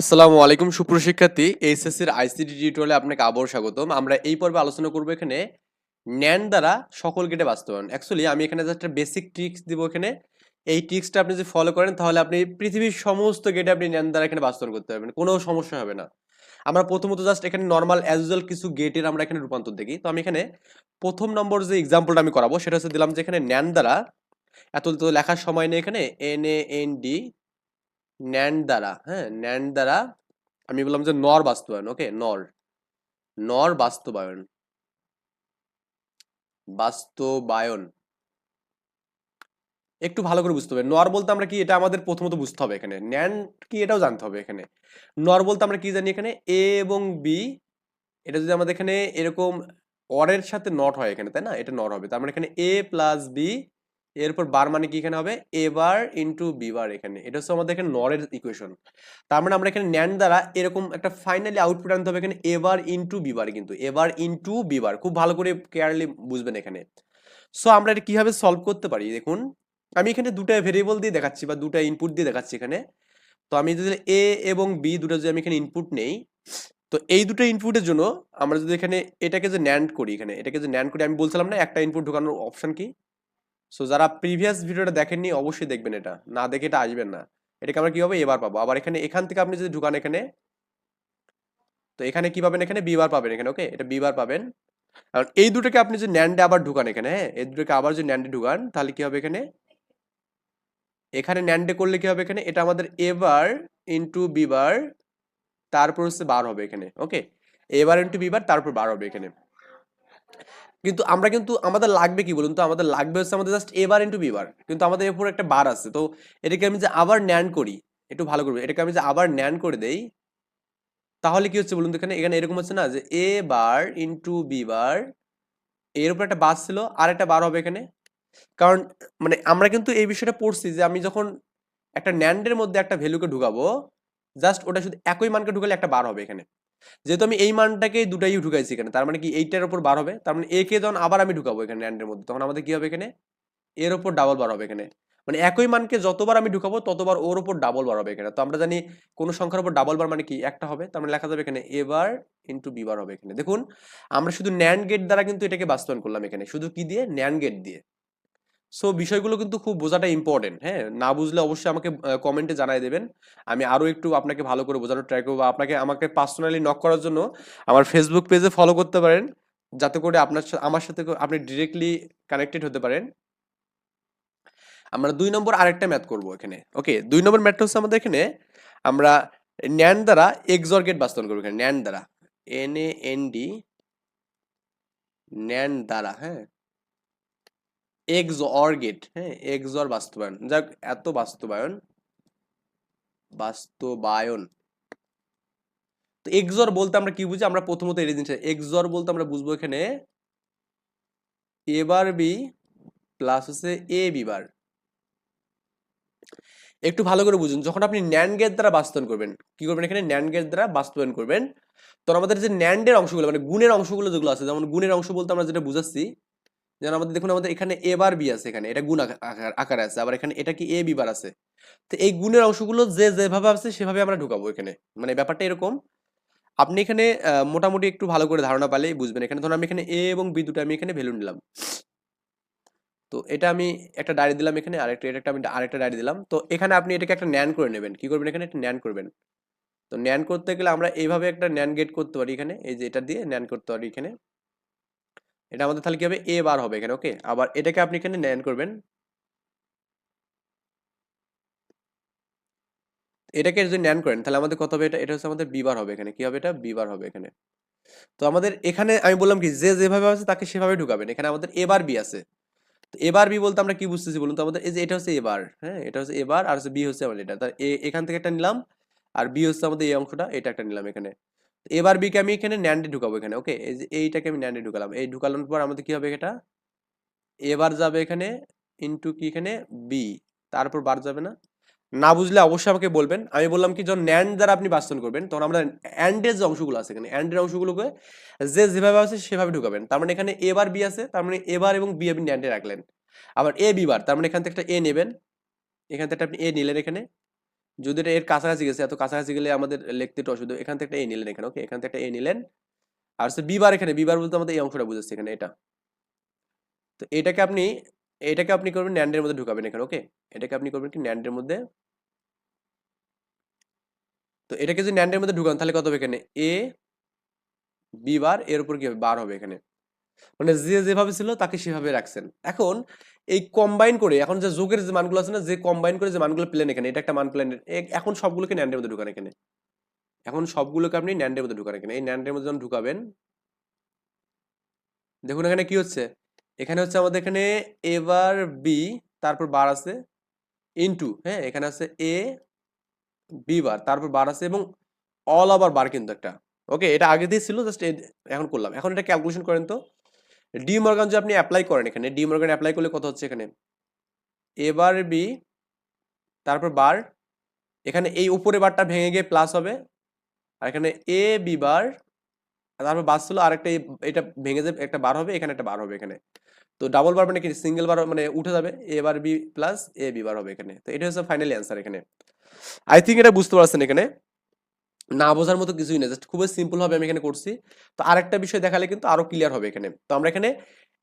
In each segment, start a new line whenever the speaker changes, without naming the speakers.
আসসালামু আলাইকুম সুপ্রশিক্ষার্থী এইচএসসির আইসিটি টিউটোরিয়ালে আপনাকে আবার স্বাগতম। আমরা এই পর্বে আলোচনা করব এখানে ন্যান দ্বারা সকল গেটে বাস্তবায়ন। অ্যাকচুয়ালি আমি এখানে একটা বেসিক ট্রিক্স দিব এখানে। এই ট্রিক্সটা আপনি যদি ফলো করেন, তাহলে আপনি পৃথিবীর সমস্ত গেটে আপনি ন্যান দ্বারা এখানে বাস্তবায়ন করতে পারবেন। কোনো সমস্যা হবে না। আমরা প্রথমত জাস্ট এখানে নর্মাল অ্যাজ ইউজুয়াল কিছু গেটের আমরা এখানে রূপান্তর দেখি। তো আমি এখানে প্রথম নম্বর যে এক্সাম্পলটা আমি করাবো, সেটা হচ্ছে দিলাম যে এখানে ন্যান দ্বারা এত তো লেখার সময় নেই এখানে N A N D NAND দ্বারা হ্যাঁ? ন্যান্ড দ্বারা আমি বললাম যে নর বাস্তবায়ন ওকে নর। নর বাস্তবায়ন। বাস্তবায়ন। একটু ভালো করে বুঝতে হবে। নর বলতে আমরা কি? এটা আমাদের প্রথমত বুঝতে হবে এখানে। ন্যান্ড কি? এটাও জানতে হবে এখানে। নর বলতে আমরা কি জানি এখানে? এ এবং বি, এটা যদি আমাদের এখানে এরকম অরের সাথে নট হয় এখানে, তাই না? এটা নর হবে। তার মানে এখানে এ প্লাস বি এরপর বার মানে কি এখানে হবে? এ বার ইন্টু বি বার এখানে। এটা হচ্ছে আমাদের এখানে নরের ইকুয়েশন তার মানে আমরা এখানে ন্যান দ্বারা এরকম একটা ফাইনালি আউটপুট আনতে হবে এখানে এ বার ইন্টু বি বার কিন্তু। এ বার ইন্টু বি বার খুব ভালো করে কেয়ারলি বুঝবেন এখানে। সো আমরা এটা কীভাবে সলভ করতে পারি? দেখুন, আমি এখানে দুটা ভেরিয়েবল দিয়ে দেখাচ্ছি বা দুটা ইনপুট দিয়ে দেখাচ্ছি এখানে। তো আমি যদি এ এবং বি দুটো যদি আমি এখানে ইনপুট নেই, তো এই দুটো ইনপুটের জন্য আমরা যদি এখানে এটাকে যে ন্যান্ড করি এখানে, এটাকে যে ন্যান্ড করি, আমি বলছিলাম না একটা ইনপুট ঢোকানোর অপশন কি? সো যারা প্রিভিয়াস ভিডিওটা দেখেননি, অবশ্যই দেখবেন এটা। না দেখে এটা আসবেন না। এটাকে আমরা কি হবে এবার পাবো? আবার এখানে, এখান থেকে আপনি যদি ঢুকান এখানে, তো এখানে কি পাবেন এখানে? বিবার পাবেন এখানে ওকে এটা বিবার পাবেন। কারণ এই দুটোকে আপনি যে ন্যান্ডে আবার ঢুকান এখানে হ্যাঁ? এই দুটোকে আবার যদি ন্যান্ডে ঢুকান, তাহলে কি হবে এখানে? এখানে ন্যান্ডে করলে কি হবে এখানে? এটা আমাদের এবার ইন্টু বিবার তারপর হচ্ছে বার হবে এখানে ওকে এবার ইন্টু বিবার তারপর বার হবে এখানে। কিন্তু আমরা কিন্তু, আমাদের লাগবে কি বলুন তো? আমাদের লাগবে হচ্ছে আমাদের জাস্ট এবার ইন্টু বিবার কিন্তু আমাদের এরপর একটা বার আছে। তো এটাকে আমি যে আবার ন্যান করি, একটু ভালো করব এটাকে আমি যে আবার ন্যান করে দেই, তাহলে কি হচ্ছে বলুন তো এখানে? এখানে এরকম হচ্ছে না যে এ বার ইন্টু বি বার এর উপর একটা বার ছিল, আর একটা বার হবে এখানে। কারণ মানে আমরা কিন্তু এই বিষয়টা পড়ছি যে আমি যখন একটা ন্যান্ডের মধ্যে একটা ভ্যালুকে ঢুকাবো জাস্ট ওটা শুধু একই মানকে ঢুকালে একটা বার হবে এখানে। যেহেতু আমি এই মানটাকে দুটাই ঢুকাইছি এখানে, তার মানে কি এইটার উপর বার হবে, তার মানে এ কে যখন আবার আমি ঢুকাবো এখানে ন্যান্ডের মধ্যে, তখন আমাদের কি হবে এখানে? এর ওপর ডাবল বার হবে এখানে। মানে একই মানকে যতবার আমি ঢুকাবো, ততবার ওর উপর ডাবল বার হবে এখানে। তো আমরা জানি কোন সংখ্যার উপর ডাবল বার মানে কি? একটা হবে, তার মানে লেখা যাবে এখানে এবার ইন্টু বিবার হবে এখানে। দেখুন, আমরা শুধু ন্যান্ড গেট দ্বারা কিন্তু এটাকে বাস্তবায়ন করলাম এখানে। শুধু কি দিয়ে? ন্যান্ড গেট দিয়ে। সো বিষয়গুলো কিন্তু খুব বোঝাটা ইম্পর্টেন্ট হ্যাঁ? না বুঝলে অবশ্যই আমাকে কমেন্টে জানাই দেবেন। আমি আরও একটু আপনাকে ভালো করে বোঝানোর ট্রাই করব। আপনাকে, আমাকে পার্সোনালি নক করার জন্য আমার ফেসবুক পেজে ফলো করতে পারেন। যাতে করে আপনার আমার সাথে আপনি ডিরেক্টলি কানেক্টেড হতে পারেন। আমরা দুই নম্বর আরেকটা ম্যাথ করব এখানে ওকে দুই নম্বর ম্যাথটা হচ্ছে আমাদের এখানে, আমরা ন্যান দ্বারা এক্সর গেট বাস্তবায়ন করব এখানে। ন্যান দ্বারা N A N D NAND দ্বারা হ্যাঁ? এক্স অর গেট হ্যাঁ এক্স অর বাস্তবায়ন। যাক, এত বাস্তবায়ন। বাস্তবায়ন। তো এক্সর বলতে আমরা কি বুঝি? আমরা প্রথমত এই জিনিসটা এক্সর বলতে আমরা বুঝব এখানে এবার বি প্লাস হচ্ছে এ বি বার। একটু ভালো করে বুঝুন। যখন আপনি ন্যান গেট দ্বারা বাস্তবায়ন করবেন, কি করবেন এখানে? ন্যান গেট দ্বারা বাস্তবায়ন করবেন। তখন আমাদের যে ন্যান্ডের অংশগুলো মানে গুণের অংশগুলো যেগুলো আছে, যেমন গুণের অংশ বলতে আমরা যেটা বুঝাচ্ছি যেমন আমাদের, দেখুন আমাদের এখানে এ বার বি আছে এখানে, এটা গুণ আকার আছে। আবার এখানে এটা কি এ বি বার আছে? তো এই গুণের অংশগুলো যে, যেভাবে আছে সেভাবে আমরা ঢুকাবো এখানে। মানে ব্যাপারটা এরকম। আপনি এখানে মোটামুটি একটু ভালো করে ধারণা পেলেই বুঝবেন। এখানে ধরুন আমি এখানে এ এবং বি দুটো আমি এখানে ভ্যালু নিলাম। তো এটা আমি একটা ডায়রি দিলাম এখানে, আরেকটা, এটা আমি আরেকটা ডায়রি দিলাম। তো এখানে আপনি এটাকে একটা ন্যান করে নেবেন। কি করবেন এখানে? একটা ন্যান করবেন। তো ন্যান করতে গেলে আমরা এইভাবে একটা ন্যান গেট করতে পারি এখানে। এই যে এটা দিয়ে ন্যান করতে পারি এখানে। এটা আমাদের তাহলে কি হবে? এ বার হবে এখানে ওকে আবার এটাকে আপনি এখানে ন্যান করবেন। এটাকে যদি ন্যান করেন, তাহলে আমাদের কত হবে? এটা এটা হচ্ছে আমাদের বিবার হবে এখানে। কি হবে এটা? বিবার হবে এখানে। তো আমাদের এখানে আমি বললাম কি, যে যেভাবে আছে তাকে সেভাবে ঢুকাবেন। এখানে আমাদের এবার বি আছে। তো এবার বি বলতে আমরা কি বুঝতেছি বলুন তো? আমাদের এই যে এটা হচ্ছে এবার হ্যাঁ? এটা হচ্ছে এবার আর হচ্ছে বি হচ্ছে আমাদের এটা। তার এখান থেকে একটা নিলাম আর বি হচ্ছে আমাদের এই অংশটা, এটা একটা নিলাম এখানে। এবার বিকে আমি এখানে ন্যান্ডে ঢুকাবো এখানে ওকে এইটাকে আমি ন্যান্ডে ঢুকালাম। এই ঢুকানোর পর আমাদের কি হবে এটা? এবার যাবে এখানে ইনটু কি এখানে? বি তারপর বার যাবে না। না বুঝলে অবশ্যই আমাকে বলবেন। আমি বললাম কি, যখন ন্যান্ড দ্বারা আপনি বাস্তবায়ন করবেন, তখন আমরা অ্যান্ডের যে অংশগুলো আছে এখানে অ্যান্ডের অংশগুলোকে যে যেভাবে আছে সেভাবে ঢুকাবেন। তার মানে এখানে এবার বি আছে, তার মানে এবার এবং বি আপনি ন্যান্ডে রাখলেন। আবার এ বি বার, তার মানে এখান থেকে একটা এ নেবেন। এখান থেকে আপনি এ নিলেন এখানে। যদি এটা এর কাছাকাছি গেছে, এত কাছাকাছি গেলে আমাদের লিখতে একটু অসুবিধা এখান থেকে একটা এ নিলেন এখানে ওকে এখান থেকে একটা এ নিলেন। আর হচ্ছে বিবার এখানে বিবার বলতে আমাদের এই অংশটা বুঝাচ্ছে এখানে, এটা। তো এটাকে আপনি এটাকে আপনি করবেন ন্যান্ডের মধ্যে ঢুকাবেন এখানে ওকে এটাকে আপনি করবেন কি? ন্যান্ডের মধ্যে। তো এটাকে যদি ন্যান্ডের মধ্যে ঢুকান, তাহলে কত হবে এখানে? এ বি বার এর উপর কি হবে? বার হবে এখানে। মানে যে যেভাবে ছিল তাকে সেভাবে রাখছেন। এখন এই কম্বাইন করে, এখন যে যোগের যে মানগুলো আছে না, যে কম্বাইন করে যে মানগুলো প্লেন এখানে, এটা একটা মান প্লেন এখন সবগুলোকে ন্যান্ডের মধ্যে ঢুকান এখানে। এখন সবগুলোকে আপনি ন্যান্ডের মধ্যে ঢুকান এখানে। এই ন্যান্ডের মধ্যে যখন ঢুকাবেন, দেখুন এখানে কি হচ্ছে? এখানে হচ্ছে আমাদের এখানে এবার বি তারপর বার আছে ইনটু হ্যাঁ? এখানে আছে এ বি বার তারপর বার আছে এবং অল ওভার বার কিন্তু একটা। ওকে এটা আগে দিয়ে ছিল জাস্ট এখন করলাম। এখন এটা ক্যালকুলেশন করেন তো। ডি মর্গান যদি আপনি অ্যাপ্লাই করেন এখানে ডি মর্গান অ্যাপ্লাই করলে কত হচ্ছে এখানে? এবার বি তারপর বার এখানে এই উপরে বারটা ভেঙে গিয়ে প্লাস হবে। আর এখানে এ বি বার তারপর বাস ছিল আরেকটা এটা ভেঙে যাবে একটা বার হবে, এখানে একটা বার হবে এখানে। তো ডাবল বার মানে কি? সিঙ্গেল বার মানে উঠে যাবে। A bar B plus A B bar হবে এখানে। তো এটা হচ্ছে ফাইনালি অ্যান্সার এখানে। আই থিঙ্ক এটা বুঝতে পারছেন এখানে। না বোঝার মতো কিছুই না জাস্ট খুবই সিম্পল ভাবে আমি এখানে করছি। তো আরেকটা বিষয় দেখালে কিন্তু আরও ক্লিয়ার হবে এখানে। তো আমরা এখানে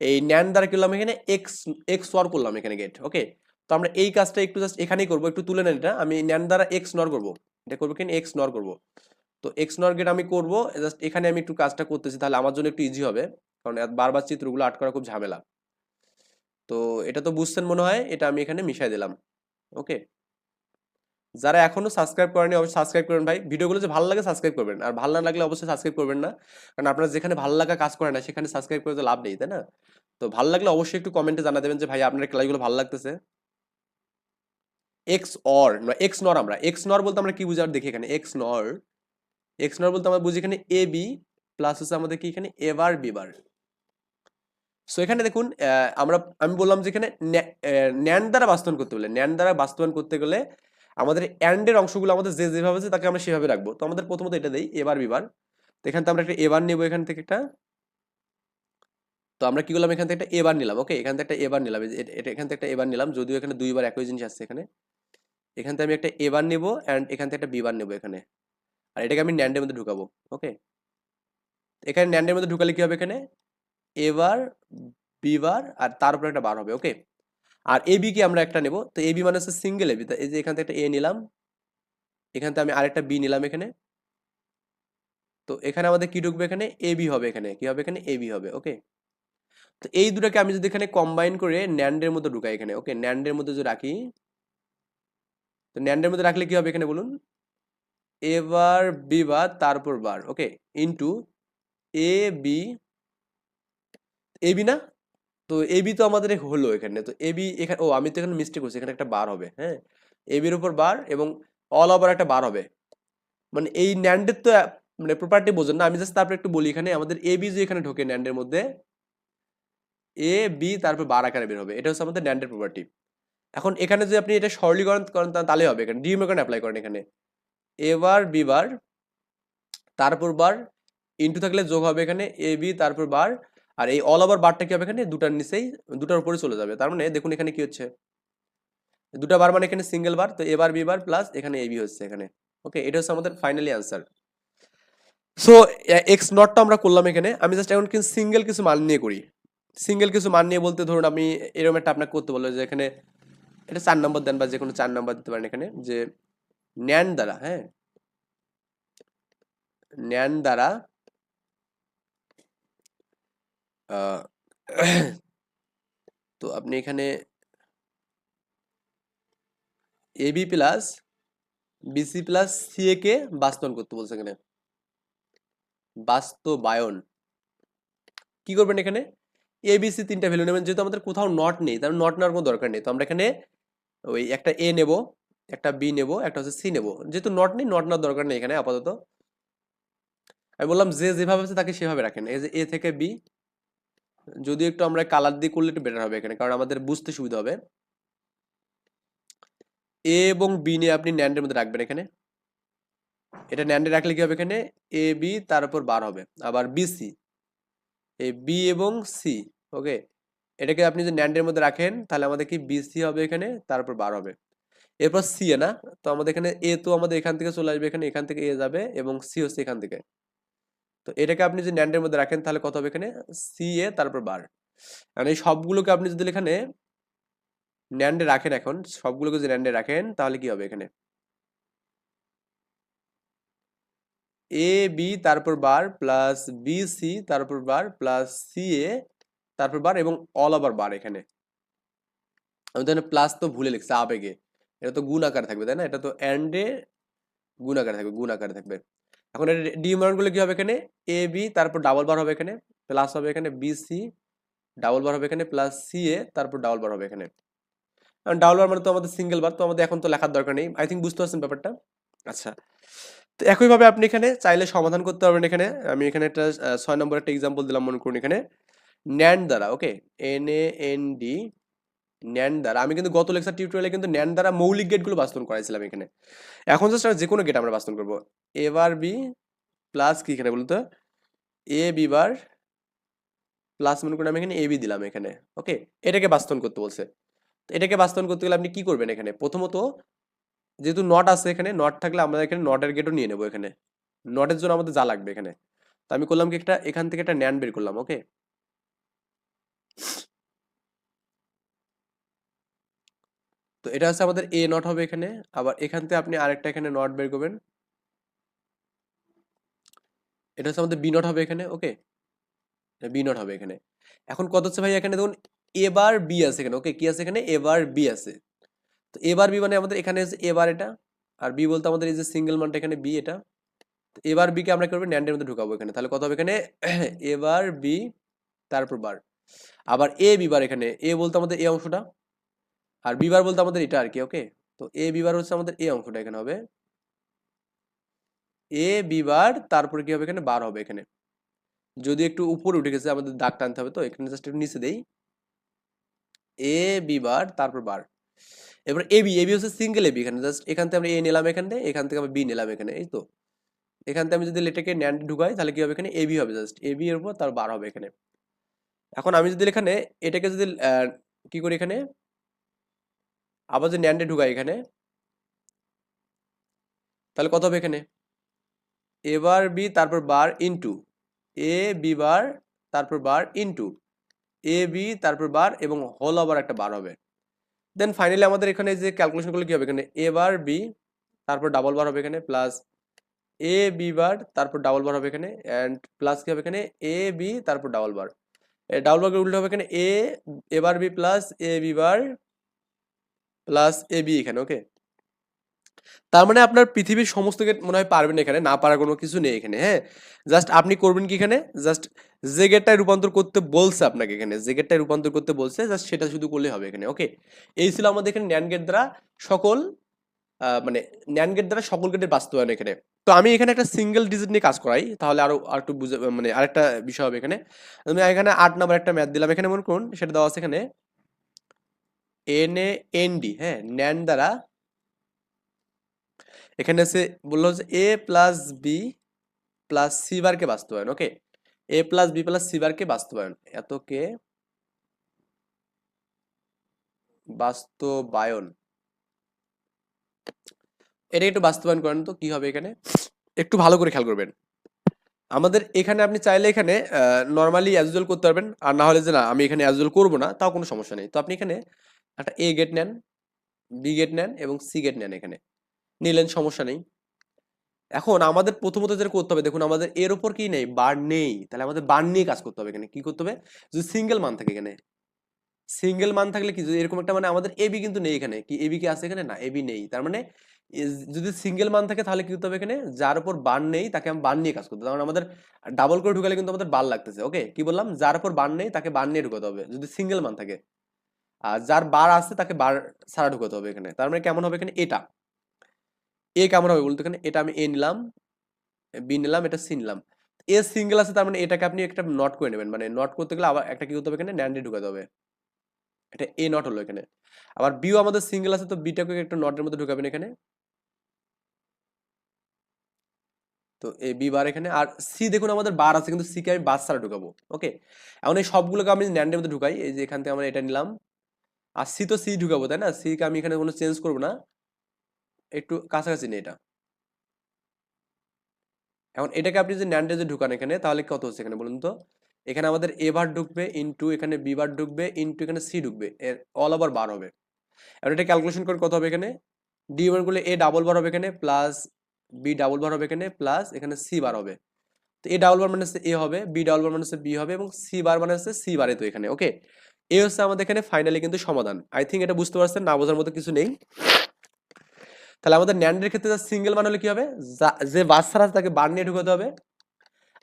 এই ন্যান দ্বারা করলাম? এখানে এক্স এক্স ওয়ার করলাম এখানে গেট ওকে তো আমরা এই কাজটা একটু জাস্ট এখানেই করব, একটু তুলে নেন এটা। আমি ন্যান দ্বারা এক্স নর করব। এটা করব কিনা এক্স নর করব। তো এক্স নর গেট আমি করব জাস্ট এখানে আমি একটু কাজটা করতেছি, তাহলে আমার জন্য একটু ইজি হবে। কারণ বারবার চিত্রগুলো আট করা খুব ঝামেলা। তো এটা তো বুঝছেন মনে হয়, এটা আমি এখানে মিশাই দিলাম ওকে যারা এখনও সাবস্ক্রাইব করেনি, অবশ্যই সাবস্ক্রাইব করবেন ভাই। ভিডিওগুলো যে ভালো লাগে সাবস্ক্রাইব করবেন। আর ভালো না লাগলে অবশ্যই সাবস্ক্রাইব করবেন না। কারণ আপনারা যেখানে ভালো লাগা কাজ করে না, সেখানে সাবস্ক্রাইব করে তো লাভ নেই, তাই না? তো ভালো লাগলে অবশ্যই একটু কমেন্টে জানা দেবেন যে, ভাই, আপনার ক্লাসগুলো ভালো লাগতেছে? এক্স অর এক্স নর আমরা। এক্স নর বলতে আমরা কি বুঝি? আর দেখি এখানে। এক্স নর এক্স নর বলতে আমরা বুঝি এখানে এ বি প্লাস হচ্ছে আমাদের কি এখানে? এবার বিবার সো এখানে দেখুন আমরা, আমি বললাম যে এখানে ন্যান দ্বারা বাস্তবায়ন করতে বলে ন্যান দ্বারা বাস্তবায়ন করতে গেলে আমাদের অ্যান্ডের অংশগুলো আমাদের যে যেভাবে আছে তাকে আমরা সেভাবে রাখব। তো আমাদের প্রথমত এটা দেই, এবার বিবার। তো এখান থেকে আমরা একটা এবার নেব, এখান থেকে একটা। তো আমরা কি করলাম? এখান থেকে একটা এবার নিলাম ওকে এখান থেকে একটা এবার নিলাম এটা এখান থেকে একটা এবার নিলাম, যদিও এখানে দুইবার একই জিনিস আসছে এখানে। এখান থেকে আমি একটা এবার নেব অ্যান্ড এখান থেকে একটা বিবার নেব এখানে। আর এটাকে আমি ন্যান্ডের মধ্যে ঢুকাবো ওকে এখানে ন্যান্ডের মধ্যে ঢুকালে কি হবে এখানে? এবার, বিবার, আর তার উপরে একটা বার হবে ওকে আর এবি কি আমরা একটা নেব। তো এবি মানে হচ্ছে সিঙ্গেল এবি এই যে এখান থেকে একটা এ নিলাম। এখান থেকে আমি আরেকটা বি নিলাম এখানে। তো এখানে আমাদের কি ঢুকবে এখানে? এবি হবে এখানে। কি হবে এখানে? এবি হবে ওকে তো এই দুটাকে আমি যদি এখানে কম্বাইন করে ন্যান্ডের মধ্যে ঢুকাই এখানে ওকে ন্যান্ডের মধ্যে যদি রাখি, তো ন্যান্ডের মধ্যে রাখলে কি হবে এখানে বলুন? এবার বি বার, তারপর bar okay into A B AB না? তো এবি তো আমাদের হলো এখানে। তো এবি এখানে, ও আমি তো এখানে মিস্টেক করছি, এখানে একটা বার হবে হ্যাঁ? এবির উপর বার এবং অল ওভার একটা বার হবে। মানে এই ন্যান্ডের তো মানে প্রপার্টি বোঝেন না, আমি জাস্ট তারপরে একটু বলি এখানে, আমাদের এবি যে এখানে ঢোকে ন্যান্ডের মধ্যে এ বি তারপর বার আকারে বের হবে। এটা হচ্ছে আমাদের ন্যান্ডের প্রপার্টি এখন এখানে যদি আপনি এটা সরলীকরণ করেন, তাহলে হবে এখানে। ডিমেকরণ অ্যাপ্লাই করেন এখানে। এ বার বি বার তারপর বার ইন্টু থাকলে যোগ হবে এখানে। এ বি তারপর বার আর এই অল ওভার বারটা কি হবে এখানে? দুটার নিচেই, দুটার উপরে চলে যাবে। তার মানে দেখুন এখানে কি হচ্ছে। দুটা বার মানে এখানে সিঙ্গেল বার তো এবার বি বার প্লাস এখানে এবি হচ্ছে এখানে। ওকে এটা হচ্ছে আমাদের ফাইনালি আনসার সো এক্স নটটা আমরা করলাম এখানে। আমি জাস্ট এখন কিন্তু সিঙ্গেল কিছু মান নিয়ে করি। সিঙ্গেল কিছু মান নিয়ে বলতে ধরুন আমি এরকম একটা আপনাকে করতে বলল যে এখানে এটা চার নম্বর দেন বা যে কোনো চার নম্বর দিতে পারেন এখানে। যে ন্যান দ্বারা হ্যাঁ? ন্যান দ্বারা তো আপনি এখানে AB plus BC plus CA কে বাস্তবায়ন করতে বলছে এখানে। বাস্তবায়ন। কি করবেন এখানে? এবিসি তিনটা ভ্যালু নেবেন, যেহেতু আমাদের কোথাও নট নেই তার নট নেওয়ার কোনো দরকার নেই। তো আমরা এখানে ওই একটা এ নেব, একটা বি নেব, একটা হচ্ছে সি নেব। যেহেতু নট নেই নট নেওয়ার দরকার নেই এখানে আপাতত। আমি বললাম যে যেভাবে আছে তাকে সেভাবে রাখেন। এই যে এ থেকে বি যদি একটু আমরা কালার দিয়ে করলে একটু বেটার হবে এখানে, কারণ আমাদের বুঝতে সুবিধা হবে। এ এবং বি নিয়ে আপনি ন্যান্ডের মধ্যে রাখবেন এখানে। এটা ন্যান্ডে রাখলে কি হবে এখানে? এ বি তার উপর বার হবে। আবার বিসি এ বি এবং সি ওকে এটাকে আপনি যদি ন্যান্ডের মধ্যে রাখেন, তাহলে আমাদের কি বিসি হবে এখানে? তারপর বার হবে। এরপর সি এ না? তো আমাদের এখানে এ তো আমাদের এখান থেকে চলে আসবে এখানে, এখান থেকে এ যাবে এবং সি হচ্ছে এখান থেকে। তো এটাকে আপনি যদি ন্যান্ডের মধ্যে রাখেন তাহলে কত হবে এখানে? সি এ তারপর বার মানে এই সবগুলোকে আপনি যদি এখানে ন্যান্ডে রাখেন এখন, সবগুলোকে যদি ন্যান্ডে রাখেন তাহলে কি হবে এখানে? এ বি তারপর বার প্লাস বি সি তারপর বার প্লাস সি এ তারপর বার এবং অল ওভার বার এখানে। আমি তো প্লাস তো ভুলে লিখছি আবেগে এটা তো গুণ আকারে থাকবে, তাই না? এটা তো অ্যান্ডে গুণ আকারে থাকবে, গুণ আকারে থাকবে। এখন এর মানগুলো কি হবে এখানে? এ বি তারপর ডাবল বার হবে এখানে প্লাস হবে এখানে বি সি ডাবল বার হবে এখানে প্লাস সি এ তারপর ডাবল বার হবে এখানে। কারণ ডাবল বার মানে তো আমাদের সিঙ্গেল বার তো আমাদের এখন তো লেখার দরকার নেই। আই থিঙ্ক বুঝতে পারছেন ব্যাপারটা? আচ্ছা। তো একইভাবে আপনি এখানে চাইলে সমাধান করতে পারবেন এখানে। আমি এখানে একটা ছয় নম্বর একটা এক্সাম্পল দিলাম মনে করুন এখানে। ন্যান্ড দ্বারা okay N A N D NAND দ্বারা আমি কিন্তু গত লেকচার টিউটোরিয়ালে কিন্তু ন্যান্ড দ্বারা মৌলিক গেটগুলো বাস্তবায়ন করাইছিলাম এখানে। এখন জাস্ট যে কোনো গেট আমরা বাস্তবায়ন করব। এবার বি প্লাস কি এখানে বলতো? এ বি বার প্লাস মনে করুন আমি এখানে এ বি দিলাম এখানে ওকে এটাকে বাস্তবায়ন করতে বলছে। এটাকে বাস্তবায়ন করতে গেলে আপনি কি করবেন এখানে? প্রথমত যেহেতু নট আছে এখানে নট থাকলে আমরা এখানে নটের গেটও নিয়ে নেব এখানে। নটের জন্য আমাদের যা লাগবে এখানে। তো আমি করলাম কি একটা, এখান থেকে একটা ন্যান্ড বের করলাম ওকে তো এটা হচ্ছে আমাদের এ নট হবে এখানে। আবার এখান থেকে আপনি আরেকটা এখানে নট বের করবেন। এটা হচ্ছে আমাদের বি নট হবে এখানে ওকে বি নট হবে এখানে। এখন কত হচ্ছে ভাই এখানে দেখুন এবার বি আছে এখানে ওকে কি আছে এখানে? এবার বি আছে। তো এবার বি মানে আমাদের এখানে এবার এটা, আর বি বলতে আমাদের এই যে সিঙ্গেল মানটা এখানে বি এটা। এবার বি কে আমরা করব? ন্যান্ডের মধ্যে ঢুকাবো এখানে। তাহলে কত হবে এখানে? এবার বি তারপর বার আবার এ বি বার এখানে। এ বলতে আমাদের এই অংশটা। আর বিবার বলতে আমাদের এটা আর কি ওকে তো এ বিবার হচ্ছে আমাদের এই অংশটা এখানে হবে। এ বিবার, তারপরে কি হবে এখানে? বার হবে এখানে। যদি একটু উপরে উঠে গেছে, আমাদের দাগ টানতে হবে, তো এখানে জাস্ট একটু নিচে দেই। এ বিবার, তারপর বার। এবার এ বি এ বি হচ্ছে সিঙ্গেল এ বি এখানে। জাস্ট এখান থেকে আমরা এ নিলাম এখান এখান থেকে আমরা বি নিলাম এখানে, এই তো। এখান থেকে আমি যদি লেটাকে ন্যান্ড ঢুকাই, তাহলে কি হবে এখানে? এ বি হবে জাস্ট এ বি এর উপর, তার বার হবে এখানে। এখন আমি যদি এখানে, এটাকে যদি কি করি এখানে? আবার যদি ন্যান্ডে ঢুকাই এখানে, তাহলে কত হবে এখানে? এবার বি তারপর বার ইনটু এ বি বার তারপর বার ইনটু এ বি তারপর বার এবং হোল আবার একটা বার হবে। দেন ফাইনালি আমাদের এখানে যে ক্যালকুলেশনগুলো কি হবে এখানে? এ বার বি তারপর ডাবল বার হবে এখানে প্লাস এ বি বার তারপর ডাবল বার হবে এখানে অ্যান্ড প্লাস কি হবে এখানে? এ বি তারপর ডাবল বার ডাবল বার উল্টো হবে এখানে এ এবার B plus A B bar plus A B এখানে ওকে তার মানে আপনার পৃথিবীর সমস্ত গেট মনে হয় পারবেন এখানে, না পারার কোনো কিছু নেই এখানে হ্যাঁ? জাস্ট আপনি করবেন কি এখানে? জাস্ট যে গেটটায় রূপান্তর করতে বলছে আপনাকে এখানে, যে গেটটায় রূপান্তর করতে বলছে জাস্ট সেটা শুধু করলে হবে এখানে ওকে এই ছিল আমাদের এখানে ন্যান গেট দ্বারা সকল মানে ন্যান গেট দ্বারা সকল গেটের বাস্তবায়ন এখানে। তো আমি এখানে একটা সিঙ্গেল ডিজিট নিয়ে কাজ করাই, তাহলে আরও আর একটু বুঝে মানে আরেকটা বিষয় হবে এখানে। আমি এখানে আট নাম্বার একটা ম্যাথ দিলাম, এখানে মনে করুন, সেটা দেওয়া আছে এখানে এন হ্যাঁ ন্যান দ্বারা এখানে বলল যে A plus B plus C বারকে বাস্তবায়ন okay A plus B plus C বারকে বাস্তবায়ন বাস্তবায়ন। এটা একটু বাস্তবায়ন করেন তো, কি হবে এখানে? একটু ভালো করে খেয়াল করবেন। আমাদের এখানে আপনি চাইলে এখানে নর্মালি অ্যাজুয়াল করতে পারবেন, আর না হলে যে না, আমি এখানে অ্যাজুয়াল করব না, তাও কোনো সমস্যা নেই। তো আপনি এখানে একটা এ গেট নেন বি গেট নেন এবং সি গেট নেন এখানে। নিলেন, সমস্যা নেই। এখন আমাদের প্রথমত যেটা করতে হবে, দেখুন আমাদের এর উপর কি নেই? বার নেই। তাহলে আমাদের বার নিয়ে কাজ করতে হবে এখানে। কি করতে হবে? যদি সিঙ্গেল মান থাকে এখানে। সিঙ্গেল মান থাকলে কি? এরকম একটা মানে আমাদের এবি কিন্তু নেই এখানে। কি এবি কি আছে এখানে? না এবি নেই। তার মানে যদি সিঙ্গেল মান থাকে তাহলে কি করতে হবে এখানে? যার উপর বার নেই তাকে আমি বার নিয়ে কাজ করতে তার মানে আমাদের ডাবল করে ঢুকালে কিন্তু আমাদের বার লাগতেছে ওকে কি বললাম? যার উপর বার নেই তাকে বার নিয়ে ঢুকাতে হবে, যদি সিঙ্গেল মান থাকে। আর যার বার আছে তাকে বার ছাড়া ঢুকাতে হবে এখানে। তার মানে কেমন হবে এখানে? এটা। এ কেমন হবে বলতে এখানে? এটা আমি এ নিলাম, বি নিলাম, এটা সি নিলাম। এ সিঙ্গেল আছে তার মানে এটাকে আপনি একটা নট করে নেবেন। মানে নট করতে গেলে আবার একটা কি করতে হবে এখানে? ন্যান্ডে ঢুকাতে হবে। এটা এ নট হলো এখানে। আবার বিও আমাদের সিঙ্গেল আছে তো বিটাকে একটা নটের মধ্যে ঢুকাবেন এখানে। তো এ বি বার এখানে। আর সি দেখুন আমাদের বার আছে, কিন্তু সি কে আমি বাস ছাড়া ঢুকাবো। ওকে? এখন এই সবগুলোকে আমি ন্যান্ডের মধ্যে ঢুকাই। এই যে এখান থেকে আমরা এটা নিলাম। আর সি তো সি ঢুকাবো, তাই না? সি কে আমি এখানে কোনো চেঞ্জ করব না। একটু কাছাকাছি নেই এটা। এখন এটাকে আপনি যদি ন্যান্ডে ঢুকান এখানে, তাহলে কত হচ্ছে এখানে বলুন তো? এখানে আমাদের এ বার ঢুকবে ইনটু এখানে বি বার ঢুকবে ইনটু এখানে সি ঢুকবে। এর অল ওভার বার হবে। এবার এটা ক্যালকুলেশন করে কত হবে এখানে? ডি বার করলে এ ডাবল বার হবে এখানে প্লাস বি ডাবল বার হবে এখানে প্লাস এখানে সি বার হবে। তো এ ডাবল বার মানে হচ্ছে এ হবে বি ডাবল বার মানে হচ্ছে বি হবে, এবং সি বার মানে হচ্ছে সি বারে তো এখানে ওকে এই হচ্ছে আমাদের এখানে ফাইনালি কিন্তু সমাধান। আই থিঙ্ক এটা বুঝতে পারছেন, না বোঝার মতো কিছু নেই। তাহলে আমাদের ন্যান্ডের ক্ষেত্রে যা সিঙ্গেল মান হলে কি হবে? যে বাস ছাড়া তাকে বার নিয়ে ঢুকাতে হবে।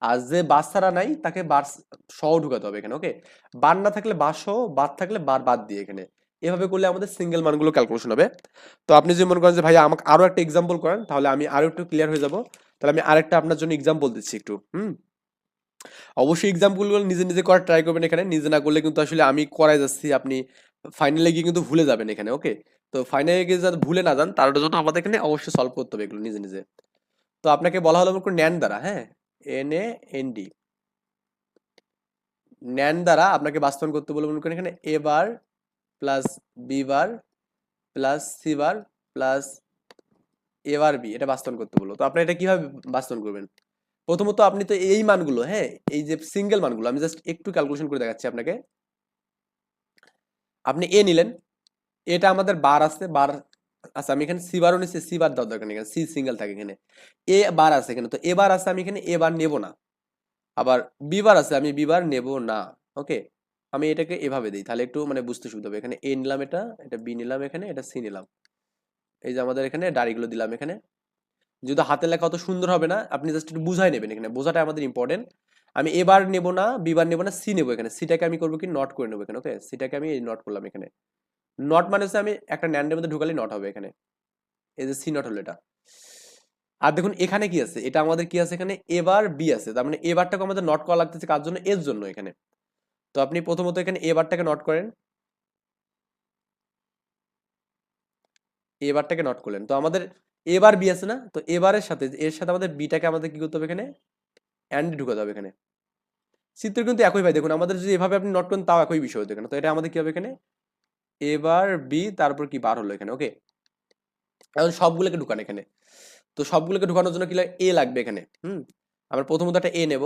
আর যে বাস ছাড়া নাই, তাকে বার সহ ঢুকাতে হবে এখানে ওকে বার না থাকলে বার সহ বার থাকলে বার বাদ দিয়ে এখানে। এভাবে করলে আমাদের সিঙ্গেল মানগুলো ক্যালকুলেশন হবে। তো আপনি যদি মনে করেন যে ভাই আমাকে আরও একটা এক্সাম্পল করেন, তাহলে আমি আরও একটু ক্লিয়ার হয়ে যাব। তাহলে আমি আরেকটা আপনার জন্য এক্সাম্পল দিচ্ছি একটু, হুম? অবশ্যই এক্সাম্পলগুলো নিজে নিজে করার ট্রাই করবেন এখানে। নিজে না করলে কিন্তু আসলে আমি করাই যাচ্ছি, আপনি ফাইনালে গিয়ে কিন্তু ভুলে যাবেন এখানে ওকে তো ফাইনালে গিয়ে যাতে ভুলে না যান, তার জন্য আমাদের এখানে অবশ্যই সলভ করতে হবে এগুলো নিজে নিজে। তো আপনাকে বলা হলো ন্যান দ্বারা হ্যাঁ? N A N D NAND দ্বারা আপনাকে বাস্তবায়ন করতে বলব মনে করেন এখানে A bar plus B bar plus C bar plus A bar B এটা বাস্তবায়ন করতে বলব। তো আপনি এটা কীভাবে বাস্তবায়ন করবেন? প্রথমত আপনি তো এই মানগুলো হ্যাঁ? এই যে সিঙ্গেল মানগুলো, আমি জাস্ট একটু ক্যালকুলেশন করে দেখাচ্ছি আপনাকে। আপনি এ নিলেন। এটা আমাদের বার আছে, বার আচ্ছা আমি এখানে সি বারও নিচ্ছি সি বার দেওয়ার দরকার নেই সি সিঙ্গেল থাকে এখানে। এ বার আছে এখানে, তো এ বার আছে, আমি এখানে এ বার নেব না। আবার বি বার আছে, আমি বি বার নেব না ওকে আমি এটাকে এভাবে দিই, তাহলে একটু মানে বুঝতে সুবিধা হবে। এখানে এ নিলাম এটা এটা বি নিলাম এখানে, এটা সি নিলাম। এই যে আমাদের এখানে ডাড়িগুলো দিলাম এখানে। যদি হাতের লেখা অত সুন্দর হবে না, আপনি জাস্ট একটু বুঝাই নেবেন এখানে। বোঝাটা আমাদের ইম্পর্টেন্ট আমি এবার নেব না বিবার নেব না সি নেব এখানে। সিটাকে আমি করব কি? নট করে নেব এখানে ওকে সিটাকে আমি নট করলাম এখানে। নট মানে হচ্ছে আমি একটা ন্যান্ডের মধ্যে ঢুকালে নট হবে এখানে। এই যে সি নট হলো এটা। আর দেখুন, এখানে কি আছে? এটা আমাদের কি আছে এখানে? এবার বি আছে। তার মানে এবারটাকে আমাদের নট করা লাগতেছে কার জন্য? এর জন্য এখানে। তো আপনি প্রথমত এখানে এবারটাকে নট করেন। এবারটাকে নট করলেন। তো আমাদের এবার বি আছে না? তো এবারের সাথে এর সাথে আমাদের বিটাকে আমাদের কি করতে হবে এখানে? অ্যান্ড ঢুকাতে হবে এখানে। চিত্র কিন্তু একই ভাই, দেখুন আমাদের যদি এভাবে আপনি নট করেন, তাও একই বিষয় হতো এখানে তো এটা আমাদের কি হবে এখানে? এবার বি তারপর কি? বার হলো এখানে, ওকে? এখন সবগুলোকে ঢুকান এখানে। তো সবগুলোকে ঢুকানোর জন্য কি লাগে এ লাগবে এখানে, হুম? আমরা প্রথমত একটা এ নেব।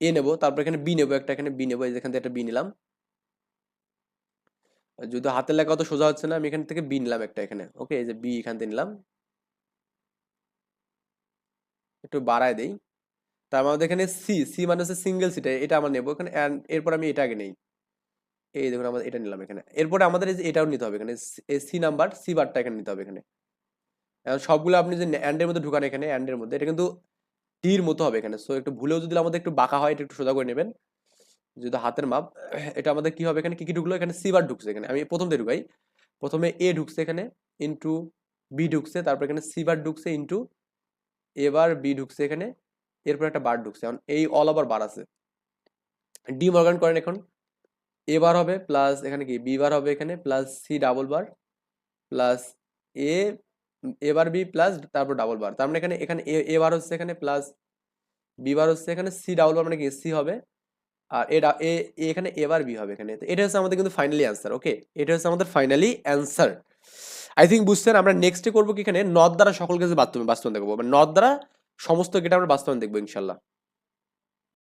এ নেব, তারপর এখানে বি নেব, একটা এখানে বি নেব এখান থেকে একটা বি নিলাম। যদি হাতের লেখা অত সোজা হচ্ছে না, আমি এখান থেকে বি নিলাম একটা এখানে। ওকে এই যে বি এখান থেকে নিলাম। একটু বাড়ায় দেই। তার মধ্যে এখানে সি সি মানে হচ্ছে সিঙ্গেল সিটা এটা আমার নেব। এখানে এরপর আমি এটা আগে নেই। এই দেখুন, আমাদের এটা নিলাম এখানে। এরপরে আমাদের এই যে এটাও নিতে হবে এখানে। সি নাম্বার সি বারটা এখানে নিতে হবে এখানে। এখন সবগুলো আপনি যে অ্যান্ডের মধ্যে ঢুকান এখানে অ্যান্ডের মধ্যে, এটা কিন্তু টির মতো হবে এখানে। সো একটু ভুলেও যদি আমাদের একটু বাঁকা হয়, এটা একটু সোজা করে নেবেন। যদি হাতের মাপ এটা আমাদের কি হবে এখানে? কি কি ঢুকলো? এখানে সি বার ঢুকছে এখানে। আমি প্রথম দিয়ে ঢুকাই। প্রথমে এ ঢুকছে এখানে ইন্টু বি ঢুকছে, তারপর এখানে সি বার ঢুকছে ইন্টু এবার বি ঢুকছে এখানে, এরপর একটা বার ঢুকছে। এখন এই অল ওভার বার আছে। ডি মর্গান করেন এখন। এ বার হবে প্লাস এখানে কি? বি বার হবে এখানে plus C double bar plus A এবার বি প্লাস তারপর ডাবল বার তার মানে এখানে এখানে এ এ বার হচ্ছে এখানে প্লাস বি বার হচ্ছে এখানে সি ডাবল বার মানে কি? সি হবে। আর এটা এ, এখানে এবার বি হবে এখানে। এটা হচ্ছে আমাদের কিন্তু ফাইনালি অ্যান্সার ওকে এটা হচ্ছে আমাদের ফাইনালি অ্যান্সার আই থিঙ্ক বুঝছেন, আমরা নেক্সটে করব কি এখানে? নদ দ্বারা সকল কাছে বাস্তবায়ন বাস্তবায়ন দেখব। নদ দ্বারা সমস্ত গেটা আমরা বাস্তবায়ন দেখব, ইনশাল্লাহ।